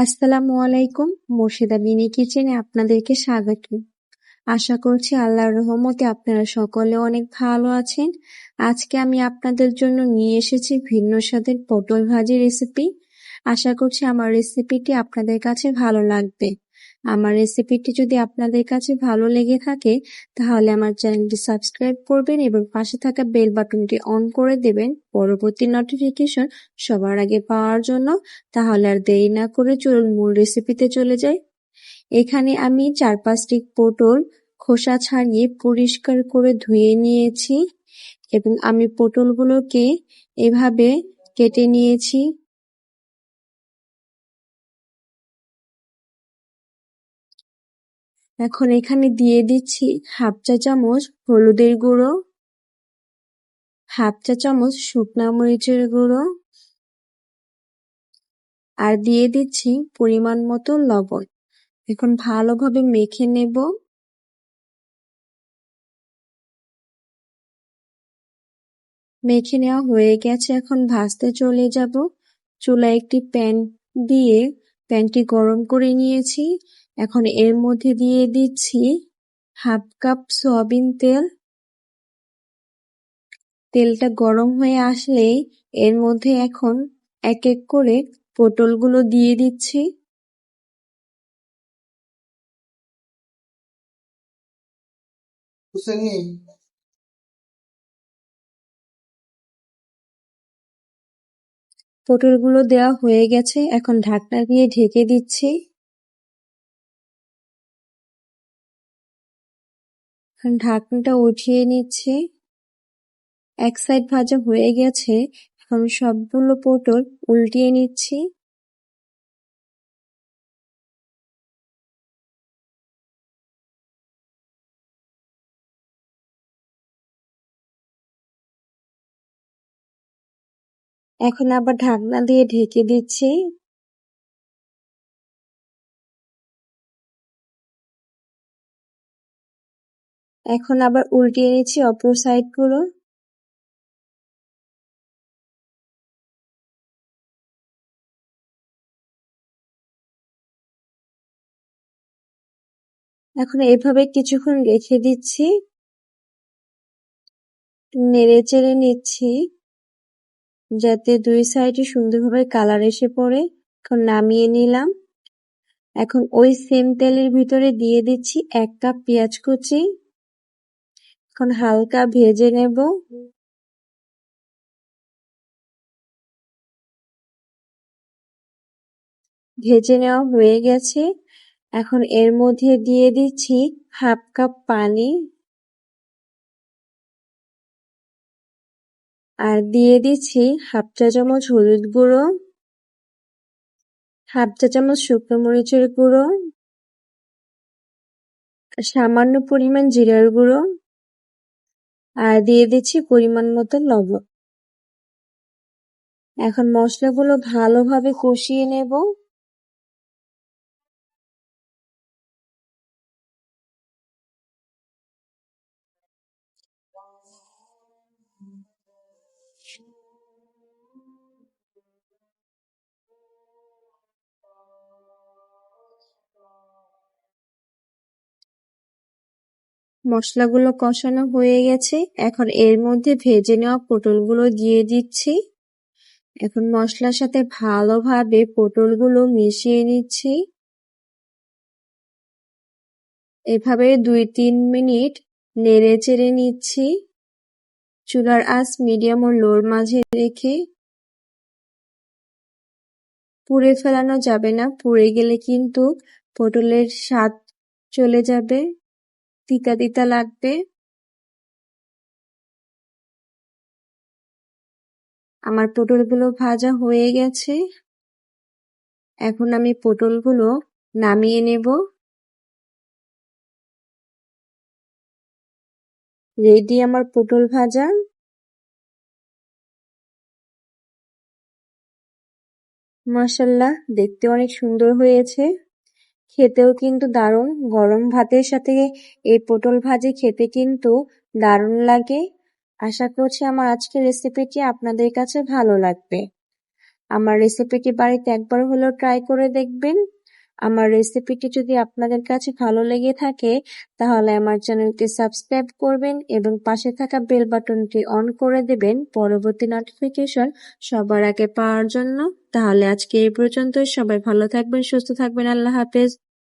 আসসালামু আলাইকুম, মোর্শেদা মিনি কিচেনে আপনাদেরকে স্বাগত। আশা করছি আল্লাহর রহমতে আপনারা সকলে অনেক ভালো আছেন। আজকে আমি আপনাদের জন্য নিয়ে এসেছি ভিন্ন স্বাদের পটল ভাজি রেসিপি। আশা করছি আমার রেসিপিটি আপনাদের কাছে ভালো লাগবে। আমার রেসিপিটি যদি আপনাদের কাছে ভালো লেগে থাকে, তাহলে আমার চ্যানেলটি সাবস্ক্রাইব করবেন এবং পাশে থাকা বেল বাটনটি অন করে দেবেন। পরবর্তী নোটিফিকেশন সবার আগে পাওয়ার জন্য, তাহলে আর দেরি না করে চলুন মূল রেসিপিতে চলে যাই। এখানে আমি চার পাঁচটি পটল খোসা ছাড়িয়ে পরিষ্কার করে ধুয়ে নিয়েছি এবং আমি পটলগুলোকে এভাবে কেটে নিয়েছি। এখন এখানে দিয়ে দিচ্ছি হাফ চা চামচ হলুদের গুঁড়ো, হাফ চা চামচ শুকনা মরিচের গুঁড়ো আর দিয়ে দিচ্ছি পরিমাণ মতো লবণ। এখন ভালোভাবে মেখে নেব। মেখে নেওয়া হয়ে গেছে, এখন ভাজতে চলে যাব। চুলায় একটি প্যান দিয়ে প্যানটি গরম করে নিয়েছি। এখন এর মধ্যে দিয়ে দিচ্ছি হাফ কাপ সয়াবিন তেল। তেলটা গরম হয়ে আসলেই এর মধ্যে এখন এক এক করে পটলগুলো দিয়ে দিচ্ছি। পটলগুলো দেওয়া হয়ে গেছে এখন ঢাকনা দিয়ে ঢেকে দিচ্ছি। ঢাকনাটা উঠিয়ে নিচ্ছি। এক সাইড ভাজা হয়ে গেছে। এখন সবগুলো পটল উল্টিয়ে নিচ্ছি। এখন আবার ঢাকনা দিয়ে ঢেকে দিচ্ছি। এখন আবার উল্টিয়ে নিচ্ছি অপর সাইডগুলো এখন এভাবে কিছুক্ষণ রেখে দিচ্ছি। নেড়ে চেড়ে নিচ্ছি, যাতে দুই সাইডে সুন্দরভাবে কালার এসে পড়ে। এখন নামিয়ে নিলাম। এখন ওই সেম তেলের ভিতরে দিয়ে দিচ্ছি এক কাপ পেঁয়াজ কুচি। এখন হালকা ভেজে নেব। ভেজে নেওয়া হয়ে গেছে। এখন এর মধ্যে দিয়ে দিচ্ছি হাফ কাপ পানি। আর দিয়ে দিচ্ছি হাফ চা চামচ হলুদ গুঁড়ো। হাফ চা চামচ শুকনো মরিচের গুঁড়ো। সামান্য পরিমাণ জিরার গুঁড়ো। আর দিয়ে দিচ্ছি পরিমাণ মতো লবণ। এখন মশলাগুলো ভালোভাবে কষিয়ে নেব। মশলাগুলো কষানো হয়ে গেছে। এখন এর মধ্যে ভেজে নেওয়া পটলগুলো দিয়ে দিচ্ছি। এখন মশলার সাথে ভালোভাবে পটলগুলো মিশিয়ে নিচ্ছি। এভাবে দুই তিন মিনিট নেড়ে চেড়ে নিচ্ছি। চুলার আঁচ মিডিয়াম ও লোর মাঝে রেখে। পুড়ে ফেলানো যাবে না, পুড়ে গেলে কিন্তু পটলের স্বাদ চলে যাবে। তিতা তিতা লাগবে? আমার পটলগুলো ভাজা হয়ে গেছে। এখন আমি পটলগুলো নামিয়ে নেব। রেডি আমার পটল ভাজা? মাসাল্লাহ দেখতে অনেক সুন্দর হয়েছে। খেতেও কিন্তু দারুণ। গরম ভাতের সাথে এই পটল ভাজি খেতে কিন্তু দারুণ লাগে। আশা করছি আমার আজকের রেসিপিটি আপনাদের কাছে ভালো লাগবে। আমার রেসিপিটি বাড়িতে একবার হলেও ট্রাই করে দেখবেন। আমার রেসিপিটি যদি আপনাদের কাছে ভালো লেগে থাকে, তাহলে আমার চ্যানেলটি সাবস্ক্রাইব করবেন এবং পাশে থাকা বেল বাটনটি অন করে দেবেন পরবর্তী নোটিফিকেশন সবার আগে পাওয়ার জন্য। তাহলে আজকে এই পর্যন্তই। সবাই ভালো থাকবেন, সুস্থ থাকবেন। আল্লাহ হাফেজ।